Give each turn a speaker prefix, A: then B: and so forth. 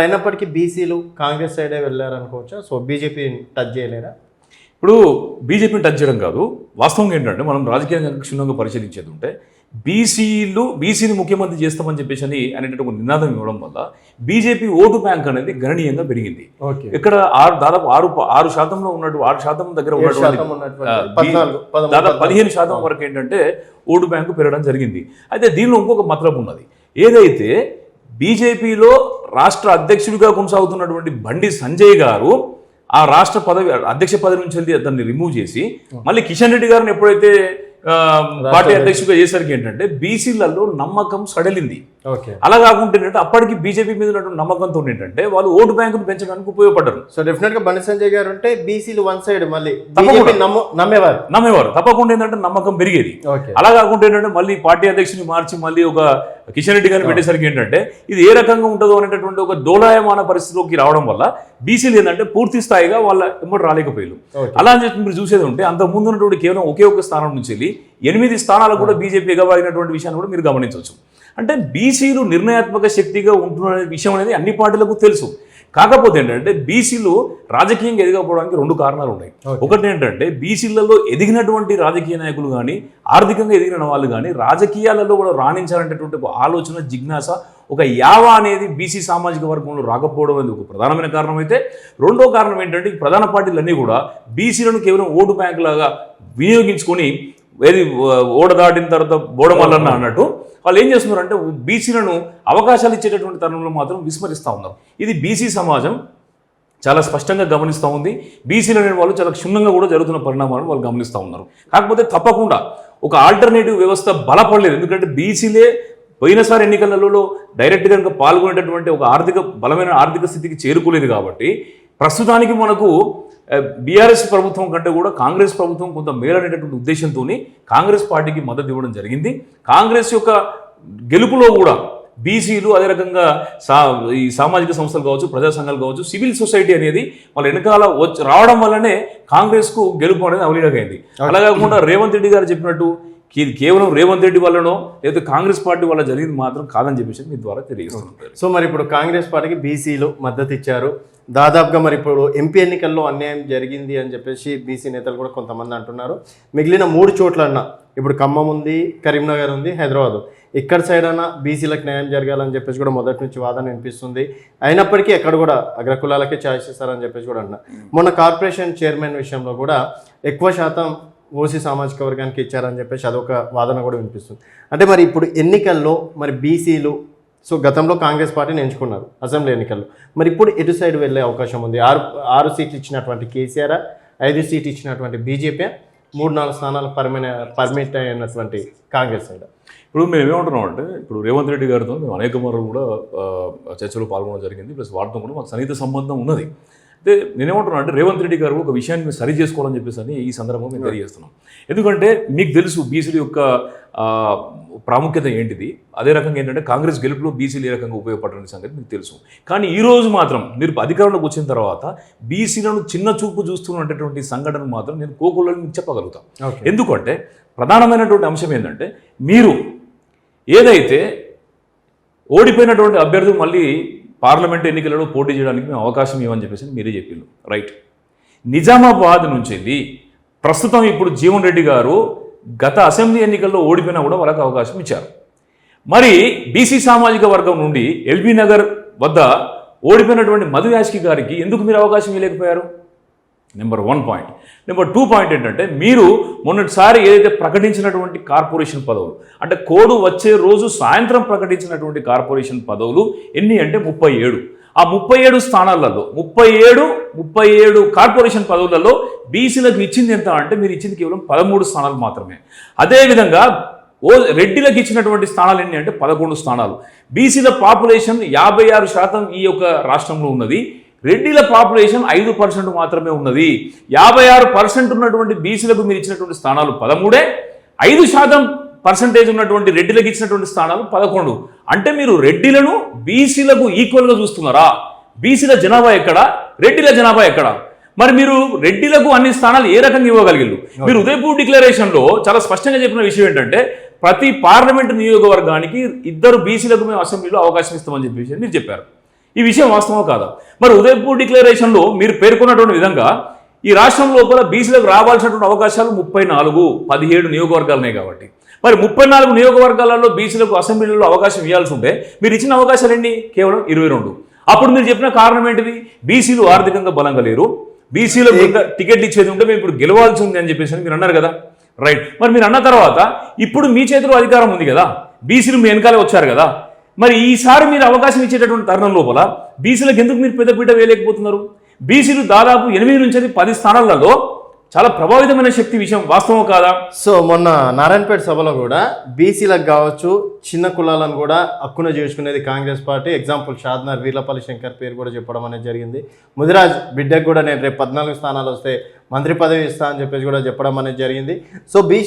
A: అయినప్పటికీ బీసీలు కాంగ్రెస్ సైడే వెళ్ళారనుకోవచ్చా? సో బీజేపీ టచ్ చేయలేరా?
B: ఇప్పుడు బీజేపీని టచ్ చేయడం కాదు వాస్తవంగా ఏంటంటే మనం రాజకీయంగా క్షుణ్ణంగా పరిశీలించేది ఉంటే బీసీలు బీసీని ముఖ్యమంత్రి చేస్తామని చెప్పేసి అని అనేటువంటి ఒక నినాదం ఇవ్వడం వల్ల బీజేపీ ఓటు బ్యాంక్ అనేది గణనీయంగా పెరిగింది. ఇక్కడ ఆరు దాదాపు ఆరు ఆరు శాతంలో ఉన్నట్టు ఆరు శాతం దగ్గర ఉన్నటువంటి దాదాపు. పదిహేను శాతం వరకు ఏంటంటే ఓటు బ్యాంకు పెరగడం జరిగింది. అయితే దీనిలో ఇంకొక మతలబు ఉన్నది. ఏదైతే బీజేపీలో రాష్ట్ర అధ్యక్షుడిగా కొనసాగుతున్నటువంటి బండి సంజయ్ గారు ఆ రాష్ట్ర పదవి అధ్యక్ష పదవి నుంచి వెళ్ళి అతన్ని రిమూవ్ చేసి మళ్ళీ కిషన్ రెడ్డి గారిని ఎప్పుడైతే పార్టీ అధ్యక్షుడిగా చేసరికి ఏంటంటే బీసీలలో నమ్మకం సడలింది. అలా కాకుండా ఏంటంటే అప్పటికి బీజేపీ మీద ఉన్నటువంటి నమ్మకంతో ఏంటంటే వాళ్ళు ఓటు బ్యాంకును పెంచడానికి ఉపయోగపడ్డారు.
A: సో డెఫినెట్గా బండి సంజయ్ గారు ఉంటే బీసీలు వన్ సైడ్ మళ్ళీ నమ్మేవారు.
B: నమ్మేవారు. తప్పకుండా ఏంటంటే నమ్మకం పెరిగేది. అలా కాకుండా ఏంటంటే మళ్ళీ పార్టీ అధ్యక్షుని మార్చి మళ్ళీ ఒక కిషన్ రెడ్డి గారిని పెట్టేసరికి ఏంటంటే ఇది ఏ రకంగా ఉంటుందో అనేటటువంటి ఒక డోలాయమాన పరిస్థితిలోకి రావడం వల్ల బీసీలు ఏంటంటే పూర్తి స్థాయిగా వాళ్ళ ఎమ్మటి రాలేకపోయారు. అలా అని చెప్పి మీరు చూసేది ఉంటే అంత ముందు ఉన్నటువంటి కేవలం ఒకే ఒక స్థానం నుంచి వెళ్ళి ఎనిమిది స్థానాలు కూడా బీజేపీ ఎగబారినటువంటి విషయాన్ని కూడా మీరు గమనించవచ్చు. అంటే బీసీలు నిర్ణయాత్మక శక్తిగా ఉంటున్న విషయం అనేది అన్ని పార్టీలకు తెలుసు. కాకపోతే ఏంటంటే బీసీలు రాజకీయంగా ఎదగకపోవడానికి రెండు కారణాలు ఉన్నాయి. ఒకటి ఏంటంటే బీసీలలో ఎదిగినటువంటి రాజకీయ నాయకులు కానీ ఆర్థికంగా ఎదిగిన వాళ్ళు కానీ రాజకీయాలలో కూడా రాణించాలనేటువంటి ఒక ఆలోచన జిజ్ఞాస ఒక యావ అనేది బీసీ సామాజిక వర్గంలో రాకపోవడం అనేది ఒక ప్రధానమైన కారణం అయితే రెండో కారణం ఏంటంటే ప్రధాన పార్టీలన్నీ కూడా బీసీలను కేవలం ఓటు బ్యాంక్ లాగా వినియోగించుకొని ఏది ఓడ దాటిన తర్వాత బోడమల్లన్న అన్నట్టు వాళ్ళు ఏం చేస్తున్నారంటే బీసీలను అవకాశాలు ఇచ్చేటటువంటి తరుణంలో మాత్రం విస్మరిస్తూ ఉన్నారు. ఇది బీసీ సమాజం చాలా స్పష్టంగా గమనిస్తూ ఉంది. బీసీలు అనే వాళ్ళు చాలా క్షుణ్ణంగా కూడా జరుగుతున్న పరిణామాలను వాళ్ళు గమనిస్తూ ఉన్నారు. కాకపోతే తప్పకుండా ఒక ఆల్టర్నేటివ్ వ్యవస్థ బలపడలేదు. ఎందుకంటే బీసీలే పోయినసారి ఎన్నికలలో డైరెక్ట్గా కనుక పాల్గొనేటటువంటి ఒక ఆర్థిక బలమైన ఆర్థిక స్థితికి చేరుకోలేదు కాబట్టి ప్రస్తుతానికి మనకు బీఆర్ఎస్ ప్రభుత్వం కంటే కూడా కాంగ్రెస్ ప్రభుత్వం కొంత మేలనేటటువంటి ఉద్దేశంతో కాంగ్రెస్ పార్టీకి మద్దతు ఇవ్వడం జరిగింది. కాంగ్రెస్ యొక్క గెలుపులో కూడా బీసీలు అదే రకంగా సా ఈ సామాజిక సంస్థలు కావచ్చు ప్రజా సంఘాలు కావచ్చు సివిల్ సొసైటీ అనేది వాళ్ళ వెనకాల వచ్చి రావడం వల్లనే కాంగ్రెస్కు గెలుపు అనేది అవలీలకైంది అలా కాకుండా రేవంత్ రెడ్డి గారు చెప్పినట్టు ఇది కేవలం రేవంత్ రెడ్డి వల్లనో లేదా కాంగ్రెస్ పార్టీ వల్ల జరిగింది మాత్రం కాదని చెప్పేసి మీ ద్వారా తెలియజేస్తున్నాను.
A: సో మరి ఇప్పుడు కాంగ్రెస్ పార్టీకి బీసీలు మద్దతు ఇచ్చారు. దాదాపుగా మరి ఇప్పుడు ఎంపీ ఎన్నికల్లో అన్యాయం జరిగింది అని చెప్పేసి బీసీ నేతలు కూడా కొంతమంది అంటున్నారు. మిగిలిన మూడు చోట్లన్నా ఇప్పుడు ఖమ్మం ఉంది కరీంనగర్ ఉంది హైదరాబాద్. ఇక్కడ సైడ్ అన్నా బీసీలకు న్యాయం జరగాలని చెప్పేసి కూడా మొదటి నుంచి వాదన వినిపిస్తుంది. అయినప్పటికీ ఎక్కడ కూడా అగ్రకులాలకే ఛాయిస్ ఇస్తారని చెప్పేసి కూడా అన్నా మొన్న కార్పొరేషన్ చైర్మన్ విషయంలో కూడా ఎక్కువ శాతం ఓసీ సామాజిక వర్గానికి ఇచ్చారని చెప్పేసి అదొక వాదన కూడా వినిపిస్తుంది. అంటే మరి ఇప్పుడు ఎన్నికల్లో మరి బీసీలు సో గతంలో కాంగ్రెస్ పార్టీని ఎంచుకున్నారు అసెంబ్లీ ఎన్నికల్లో. మరి ఇప్పుడు ఎటు సైడ్ వెళ్ళే అవకాశం ఉంది? ఆరు ఆరు సీట్లు ఇచ్చినటువంటి కేసీఆర్ ఐదు సీట్లు ఇచ్చినటువంటి బీజేపీ మూడు నాలుగు స్థానాలు పర్మిన పర్మిట్ అయినటువంటి కాంగ్రెస్ సైడ్?
B: ఇప్పుడు మేము ఏమంటున్నాం అంటే ఇప్పుడు రేవంత్ రెడ్డి గారితో మేము అనేక మార్లు కూడా చర్చలో పాల్గొనడం జరిగింది. ప్లస్ వారితో కూడా మాకు సన్నిహిత సంబంధం ఉన్నది. అయితే నేనేమంటున్నాను అంటే రేవంత్ రెడ్డి గారు ఒక విషయాన్ని సరి చేసుకోవాలని చెప్పేసి అని ఈ సందర్భంగా మేము తెలియజేస్తున్నాం. ఎందుకంటే మీకు తెలుసు బీసీల యొక్క ప్రాముఖ్యత ఏంటిది? అదే రకంగా ఏంటంటే కాంగ్రెస్ గెలుపులో బీసీలు ఏ రకంగా ఉపయోగపడని సంగతి మీకు తెలుసు. కానీ ఈ రోజు మాత్రం మీరు అధికారంలోకి వచ్చిన తర్వాత బీసీలను చిన్న చూపు చూస్తున్నటువంటి సంఘటన మాత్రం నేను కోకులని మీకు చెప్పగలుగుతాను ఎందుకంటే ప్రధానమైనటువంటి అంశం ఏంటంటే మీరు ఏదైతే ఓడిపోయినటువంటి అభ్యర్థులు మళ్ళీ పార్లమెంట్ ఎన్నికలలో పోటీ చేయడానికి మేము అవకాశం ఇవ్వని చెప్పేసి మీరే చెప్పిండు రైట్ నిజామాబాద్ నుంచి ప్రస్తుతం ఇప్పుడు జీవన్ రెడ్డి గారు గత అసెంబ్లీ ఎన్నికల్లో ఓడిపోయినా కూడా వాళ్ళకి అవకాశం ఇచ్చారు. మరి బీసీ సామాజిక వర్గం నుండి ఎల్బీ నగర్ వద్ద ఓడిపోయినటువంటి మధు యాష్కి గారికి ఎందుకు మీరు అవకాశం ఇవ్వలేకపోయారు? Number one point number two point ఏంటంటే మీరు మొన్నటిసారి ఏదైతే ప్రకటించినటువంటి కార్పొరేషన్ పదవులు అంటే కోడు వచ్చే రోజు సాయంత్రం ప్రకటించినటువంటి కార్పొరేషన్ పదవులు ఎన్ని అంటే ముప్పై ఏడు. ఆ ముప్పై ఏడు స్థానాలలో ముప్పై ఏడు ముప్పై ఏడు కార్పొరేషన్ పదవులలో బీసీలకు ఇచ్చింది ఎంత అంటే మీరు ఇచ్చింది కేవలం పదమూడు స్థానాలు మాత్రమే. అదేవిధంగా ఓ రెడ్డిలకు ఇచ్చినటువంటి స్థానాలు ఎన్ని అంటే పదకొండు స్థానాలు. బీసీల పాపులేషన్ యాభై ఆరు శాతం ఈ యొక్క రాష్ట్రంలో ఉన్నది. రెడ్డిల పాపులేషన్ ఐదు పర్సెంట్ మాత్రమే ఉన్నది. యాభై ఆరు పర్సెంట్ ఉన్నటువంటి బీసీలకు మీరు ఇచ్చినటువంటి స్థానాలు పదమూడే ఐదు శాతం పర్సంటేజ్ ఉన్నటువంటి రెడ్డిలకు ఇచ్చినటువంటి స్థానాలు పదకొండు. అంటే మీరు రెడ్డిలను బీసీలకు ఈక్వల్గా చూస్తున్నారా? బీసీల జనాభా ఎక్కడ? రెడ్డిల జనాభా ఎక్కడ? మరి మీరు రెడ్డిలకు అన్ని స్థానాలు ఏ రకంగా ఇవ్వగలిగారు మీరు ఉదయపూర్ డిక్లరేషన్లో చాలా స్పష్టంగా చెప్పిన విషయం ఏంటంటే ప్రతి పార్లమెంటు నియోజకవర్గానికి ఇద్దరు బీసీలకు మేము అసెంబ్లీలో అవకాశం ఇస్తామని చెప్పేసి మీరు చెప్పారు. ఈ విషయం వాస్తవం కాదా? మరి ఉదయపూర్ డిక్లరేషన్లో మీరు పేర్కొన్నటువంటి విధంగా ఈ రాష్ట్రం లోపల బీసీలకు రావాల్సినటువంటి అవకాశాలు ముప్పై నాలుగు పదిహేడు నియోజకవర్గాలున్నాయి కాబట్టి. మరి ముప్పై నాలుగు నియోజకవర్గాలలో బీసీలకు అసెంబ్లీలో అవకాశం ఇవ్వాల్సి ఉంటే మీరు ఇచ్చిన అవకాశాలు ఎన్ని కేవలం ఇరవై రెండు. అప్పుడు మీరు చెప్పిన కారణం ఏంటిది? బీసీలు ఆర్థికంగా బలంగా లేరు. బీసీలకు టికెట్లు ఇచ్చేది ఉంటే మేము ఇప్పుడు గెలవాల్సి ఉంది అని చెప్పేసి మీరు అన్నారు కదా? రైట్. మరి మీరు అన్న తర్వాత ఇప్పుడు మీ చేతిలో అధికారం ఉంది కదా? బీసీలు మీ వెనకాలే వచ్చారు కదా? మరి ఈసారి మీరు అవకాశం ఇచ్చేటటువంటి తరుణం లోపల బీసీలకు ఎందుకు మీరు పెద్దపీట వేయలేకపోతున్నారు? బీసీలు దాదాపు ఎనిమిది నుంచి పది స్థానాలలో చాలా ప్రభావితమైన శక్తి విషయం వాస్తవం కాదా?
A: సో మొన్న నారాయణపేట సభలో కూడా బీసీలకు కావచ్చు చిన్న కులాలను కూడా హక్కున చేసుకునేది కాంగ్రెస్ పార్టీ. ఎగ్జాంపుల్ షాద్నార్ వీర్లపల్లి శంకర్ పేరు కూడా చెప్పడం అనేది జరిగింది. ముదిరాజ్ బిడ్డకు కూడా నేను రేపు పద్నాలుగు స్థానాలు వస్తే మంత్రి పదవి ఇస్తా అని చెప్పేసి కూడా చెప్పడం అనేది జరిగింది. So BC